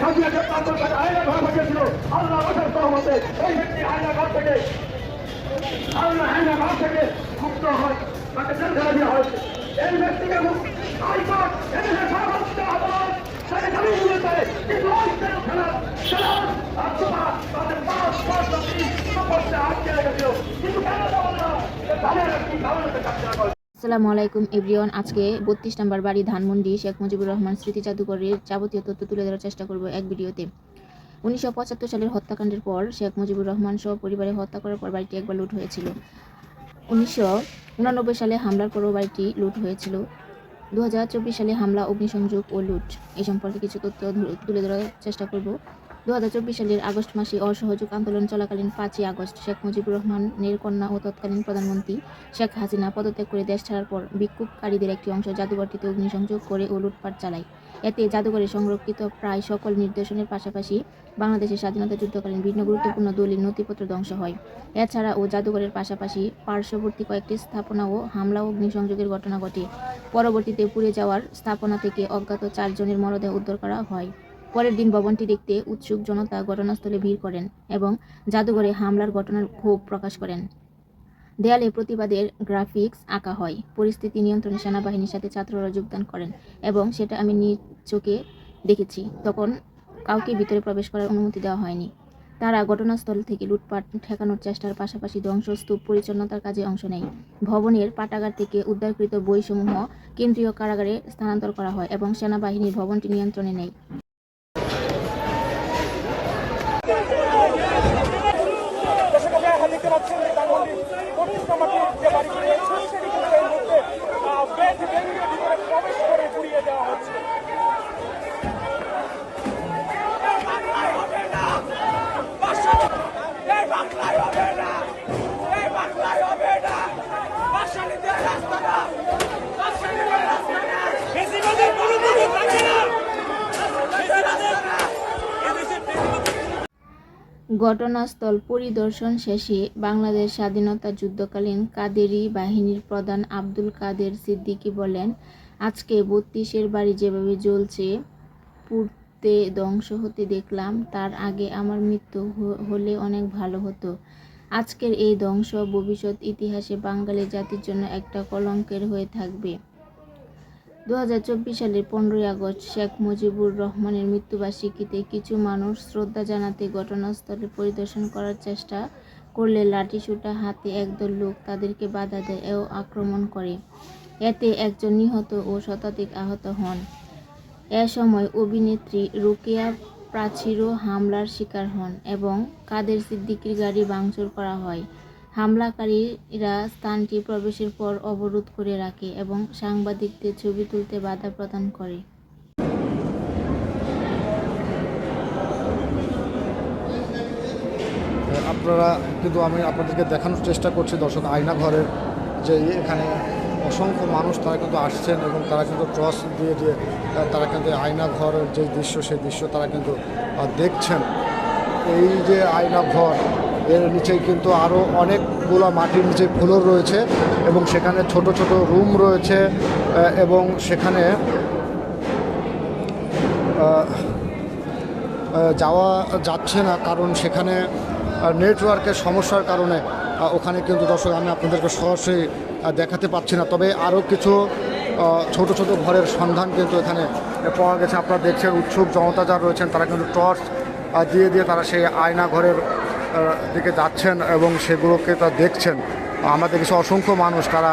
সাজিয়ে গ্রেপ্তার করে তাকে আয়না ঘর পাঠিয়েছিল আল্লাহ রসের সহমতে এই ব্যক্তি আয়না ঘর থেকে আল্লাহ আয়না ঘর থেকে মুক্ত হয় তাকে জেলখানা দেওয়া হয়েছে এই ব্যক্তিকে হাইকোর্ট এদেশের সর্বোচ্চ আদালত তাকে জামিন দিয়েছে কিন্তু জেলখানা সেনার আর তোমার তাদের পাঁচ পাঁচ কাজটা করে আসসালামু আলাইকুম, এভরিওয়ান। আজকে বত্রিশ নম্বর বাড়ি ধানমন্ডি শেখ মুজিবুর রহমান স্মৃতি জাদুঘরের যাবতীয় তথ্য তুলে ধরার চেষ্টা করব এক ভিডিওতে। উনিশশো পঁচাত্তর সালের হত্যাকাণ্ডের পর শেখ মুজিবুর রহমান সহ পরিবারে হত্যা করার পর বাড়িটি একবার লুট হয়েছিল। উনিশশো উনানব্বই সালে হামলার পরও বাড়িটি লুট হয়েছিল। দু হাজার চব্বিশ সালে হামলা, অগ্নিসংযোগ ও লুট এই সম্পর্কে কিছু তথ্য তুলে ধরার চেষ্টা করব। দু হাজার চব্বিশ সালের আগস্ট মাসে অসহযোগ আন্দোলন চলাকালীন পাঁচই আগস্ট শেখ মুজিবুর রহমানের কন্যা ও তৎকালীন প্রধানমন্ত্রী শেখ হাসিনা পদত্যাগ করে দেশ ছাড়ার পর বিক্ষোভকারীদের একটি অংশ জাদুঘরটিতে অগ্নিসংযোগ করে ও লুটপাট চালায়। এতে জাদুঘরে সংরক্ষিত প্রায় সকল নির্দেশনের পাশাপাশি বাংলাদেশের স্বাধীনতা যুদ্ধকালীন বিভিন্ন গুরুত্বপূর্ণ দলিল নথিপত্র ধ্বংস হয়। এছাড়া ও জাদুঘরের পাশাপাশি পার্শ্ববর্তী কয়েকটি স্থাপনা ও হামলা ও অগ্নিসংযোগের ঘটনা ঘটে। পরবর্তীতে পুড়ে যাওয়ার স্থাপনা থেকে অজ্ঞাত চারজনের মরদেহ উদ্ধার করা হয়। পরের দিন ভবনটি দেখতে উৎসুক জনতা ঘটনাস্থলে ভিড় করেন এবং জাদুঘরে হামলার ঘটনার ক্ষোভ প্রকাশ করেন। দেয়ালে প্রতিবাদের গ্রাফিক্স আঁকা হয়। পরিস্থিতি নিয়ন্ত্রণে সেনাবাহিনীর সাথে ছাত্ররা যোগদান করেন এবং সেটা আমি নিজ চোখে দেখেছি। তখন কাউকে ভিতরে প্রবেশ করার অনুমতি দেওয়া হয়নি। তারা ঘটনাস্থল থেকে লুটপাট ঠেকানোর চেষ্টার পাশাপাশি ধ্বংসস্তূপ পরিচ্ছন্নতার কাজে অংশ নেয়। ভবনের পাঠাগার থেকে উদ্ধারকৃত বইসমূহ কেন্দ্রীয় কারাগারে স্থানান্তর করা হয় এবং সেনাবাহিনীর ভবনটি নিয়ন্ত্রণে নেয় দর্শক আপনারা দেখতে পাচ্ছেন যে ধানমন্ডি পঁচিশ নম্বরটি যে বাড়িটি রয়েছে সেটি কিন্তু এই মুহূর্তে আহ, বেদ ভেঙে ভিতরে প্রবেশ করে পুড়িয়ে দেওয়া হচ্ছে ঘটনাস্থল পরিদর্শন শেষে বাংলাদেশ স্বাধীনতা যুদ্ধকালীন কাদেরি বাহিনীর প্রধান আব্দুল কাদের সিদ্দিকী বলেন, আজকে বত্রিশের বাড়ি যেভাবে জ্বলছে, পুড়তে ধ্বংস হতে দেখলাম, তার আগে আমার মৃত্যু হলে অনেক ভালো হতো। আজকের এই ধ্বংস ভবিষ্যৎ ইতিহাসে বাঙালি জাতির জন্য একটা কলঙ্কের হয়ে থাকবে। দু হাজার চব্বিশ সালের পনেরোই আগস্ট শেখ মুজিবুর রহমানের মৃত্যুবার্ষিকীতে কিছু মানুষ শ্রদ্ধা জানাতে ঘটনাস্থলে পরিদর্শন করার চেষ্টা করলে লাঠিসোঁটা হাতে একদল লোক তাদেরকে বাধা দেয় ও আক্রমণ করে। এতে একজন নিহত ও শতাধিক আহত হন। এ সময় অভিনেত্রী রোকেয়া প্রাচীরও হামলার শিকার হন এবং কাদের সিদ্দিকির গাড়ি ভাঙচুর করা হয়। হামলাকারীরা স্থানটি প্রবেশের পর অবরোধ করে রাখে এবং সাংবাদিকদের ছবি তুলতে বাধা প্রদান করে। আপনারা কিন্তু আমি আপনাদেরকে দেখানোর চেষ্টা করছি দর্শক, আয়না ঘরের যে এখানে অসংখ্য মানুষ তারা কিন্তু আসছেন এবং তারা কিন্তু ট্রস দিয়ে দিয়ে তারা কিন্তু আয়না ঘরের যে দৃশ্য, সেই দৃশ্য তারা কিন্তু দেখছেন। এই যে আয়না ঘর এর নিচেই কিন্তু আরও অনেকগুলো মাটির নিচে ফ্লোর রয়েছে এবং সেখানে ছোট ছোট রুম রয়েছে এবং সেখানে যাওয়া যাচ্ছে না কারণ সেখানে নেটওয়ার্কের সমস্যার কারণে ওখানে কিন্তু দর্শক আমি আপনাদেরকে সরাসরি দেখাতে পাচ্ছি না। তবে আরও কিছু ছোট ছোট ঘরের সন্ধান কিন্তু এখানে পাওয়া গেছে। আপনারা দেখছেন উৎসুক জনতা যারা রয়েছেন, তারা কিন্তু টর্চ দিয়ে দিয়ে তারা সেই আয়না ঘরের দিকে যাচ্ছেন এবং সেগুলোকে তা দেখছেন। আমাদের কিছু অসংখ্য মানুষ তারা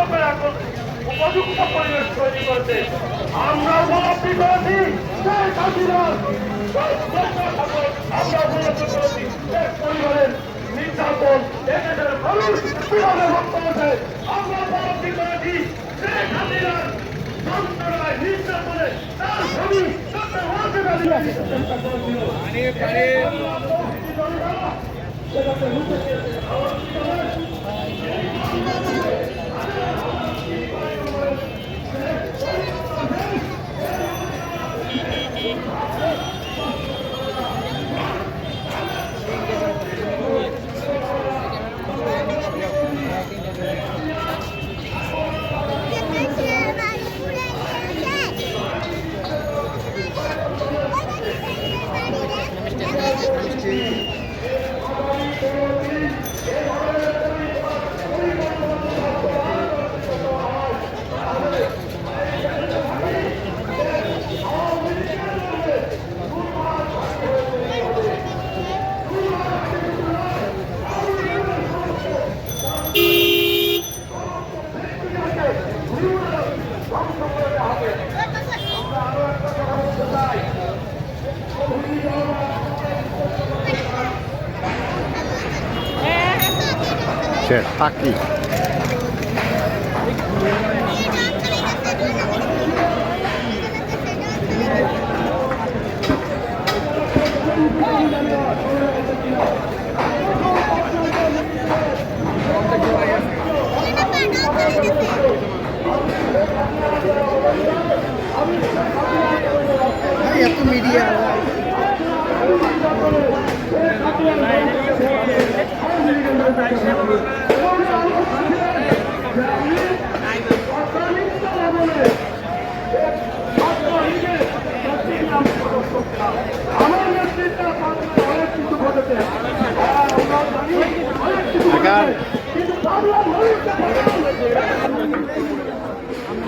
করে এখন উপযুক্ত পরিবেশ তৈরি করতে আমরা উপলব্ধি করেছি। শেখ আমরা তাকি আমার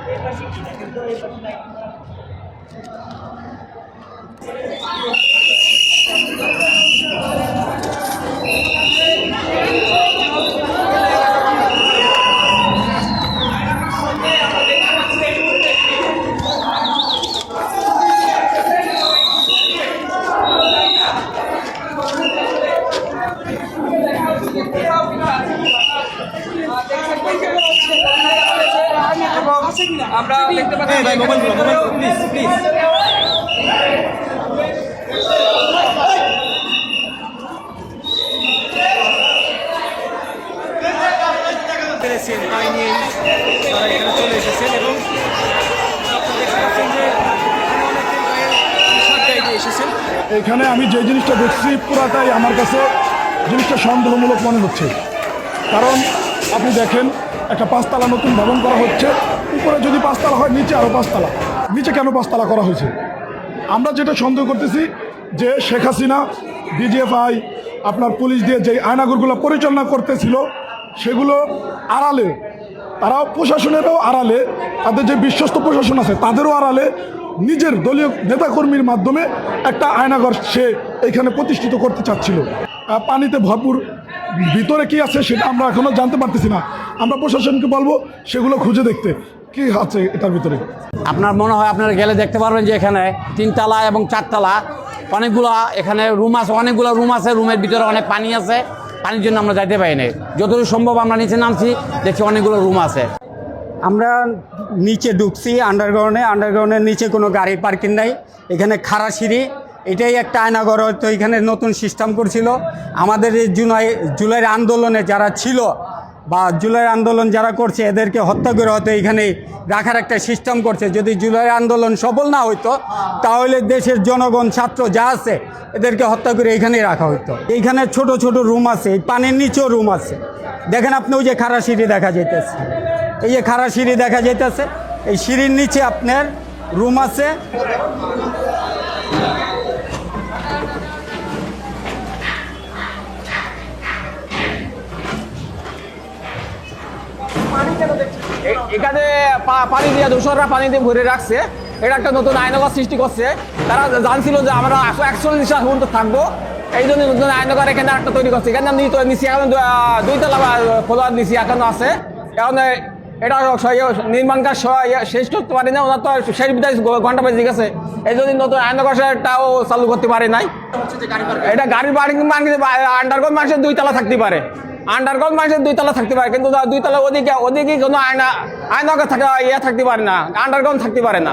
দেখতে পাচ্ছি এবং এখানে এখানে আমি যে জিনিসটা দেখছি পুরাটাই আমার কাছে জিনিসটা সন্দেহমূলক মনে হচ্ছে। কারণ আপনি দেখেন একটা পাঁচতলা নতুন ভবন করা হচ্ছে। উপরে যদি পাঁচতলা হয়, নিচে আরও পাঁচতলা। নিচে কেন পাঁচতলা করা হয়েছে? আমরা যেটা সন্দেহ করতেছি যে শেখ হাসিনা, ডিজিএফআই, আপনার পুলিশ দিয়ে যে আয়নাগুরগুলো পরিচালনা করতেছিল, সেগুলো আড়ালে, তারাও প্রশাসনেরও আড়ালে, তাদের যে বিশ্বস্ত প্রশাসন আছে, তাদেরও আড়ালে নিজের দলীয় নেতাকর্মীর মাধ্যমে একটা আয়নাঘর সে এখানে প্রতিষ্ঠিত করতে চাচ্ছিল। পানিতে ভরপুর ভিতরে কি আছে সেটা আমরা এখনও জানতে পারতেছি না। আমরা প্রশাসনকে বলব সেগুলো খুঁজে দেখতে। কি আছে এটার ভিতরে? আপনার মনে হয় আপনারা গেলে দেখতে পারবেন যে এখানে তিনতলা এবং চারতলা অনেকগুলো এখানে রুম আছে অনেকগুলো রুম আছে রুমের ভিতরে অনেক পানি আছে। পানির জন্য আমরা যাইতে পারি না যতটুকু সম্ভব আমরা নিচে নামছি দেখছি অনেকগুলো রুম আছে। আমরা নিচে ঢুকছি আন্ডারগ্রাউন্ডে আন্ডারগ্রাউন্ডের নিচে কোনো গাড়ি পার্কিং নাই। এখানে খাড়া সিঁড়ি এটাই একটা আয়নাঘর হয়তো এখানে নতুন সিস্টেম করছিল। আমাদের এই জুলাই, জুলাইয়ের আন্দোলনে যারা ছিল বা জুলাই আন্দোলন যারা করছে, এদেরকে হত্যা করে হয়তো এখানে রাখার একটা সিস্টেম করছে। যদি জুলাই আন্দোলন সফল না হইতো, তাহলে দেশের জনগণ, ছাত্র যা আছে, এদেরকে হত্যা করে এখানেই রাখা হইতো। এইখানে ছোট ছোট রুম আছে, এই পানির নিচেও রুম আছে। দেখেন আপনি ওই যে খাড়া সিঁড়ি দেখা যাইতেছে। এই যে খাড়া সিঁড়ি দেখা যাইতেছে, এই সিঁড়ির নিচে আপনার রুম আছে। এখানে পানি দিয়ে দূষণরা পানি দিয়ে ভরে রাখছে। এটা একটা নতুন আইনগর সৃষ্টি করছে। তারা জানছিল যে আমরা একশো একচল্লিশ পর্যন্ত থাকব। এই জন্য নতুন আইনগর এখানে একটা তৈরি করছে। এখানে আমি নিচে এখন দুইতলা খোলার নিচে এখনও আছে। কারণ এটা স- নির্মাণ কাজ ইয়ে শেষ করতে পারি না ওনার তো শেষ বিদায় ঘণ্টা বেজে গেছে। এই জন্য নতুন আইনগরটাও চালু করতে পারে নাই। এটা গাড়ি পার্কিং। আন্ডারগ্রাউন্ড মানুষের দুই তলা থাকতে পারে। আন্ডারগ্রাউন্ড মানুষের দুই তলা থাকতে পারে, কিন্তু দুই তলা ওদিকে ওদিকে কোনো আয়না, আয়নাকে থাকা ইয়ে থাকতে পারে না আন্ডারগ্রাউন্ড থাকতে পারে না।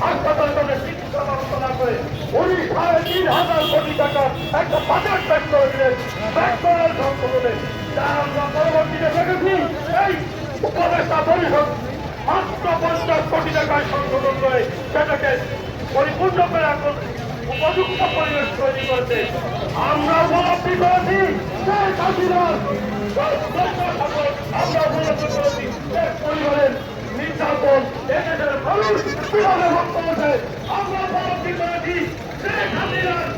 হাসপাতাল থেকে চিকিৎসা ব্যবস্থা না করে উনি সাড়ে তিন হাজার কোটি টাকা একটা বাজেট ব্যাক করে দিলেন ব্যাক করার সংশোধনে যা আমরা পরবর্তীতে দেখেছি এই উপদেষ্টা পরিষদ মাত্র পঞ্চাশ কোটি টাকায় সংশোধন করে করতে সম্পদ এদেশের মানুষ কীভাবে বক্তব্য দেয় আমরা পালন করেছি শেখ হাসিনার